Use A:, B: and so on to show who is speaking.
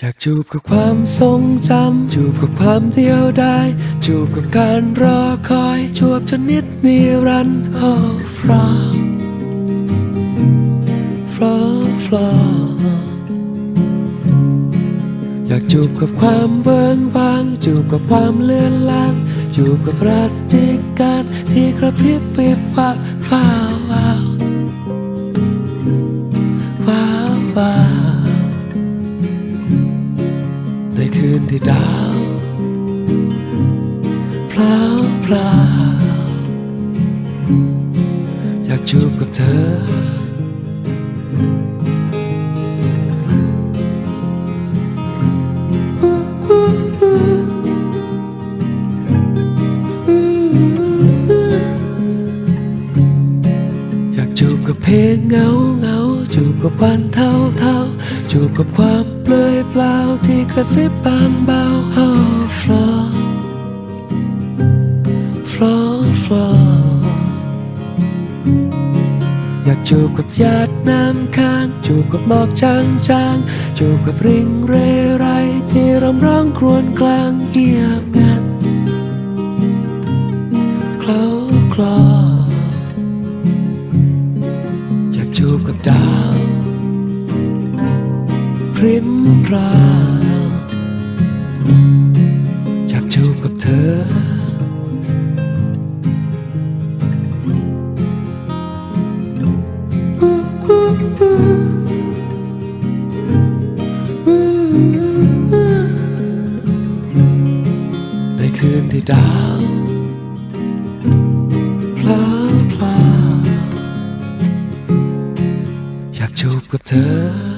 A: อยากจูบกับความทรงจำ จูบกับความเดียวดายจูบกับการรอคอย จูบจนนิดนิรันดร์ oh flow flow flow อยากจูบกับความเวิงวาง จูบกับความเลื่อนลางจูบกับปฏิการที่กระพริบวิบฟ้าฟ้าวว้าวว้าว คืนที่ดาวพลาวพลาอยากจูบกับเธอ อยากจูบกับเพลงเงาเงาจูบกับวันเท่าเท่า จูบกับความเปลือยเปล่าที่กระซิบบางเบาโอ้ฟลอฟลอฟลออยากจูบกับหยาดน้ำค้างจูบกับหมอกจางจางๆจูบกับริงเรไรที่รำร้องครวญกลางเงียบ พริมพราอยากจูบกับเธอ ในคืนที่ดาวพลาพลาอยากจูบกับเธอ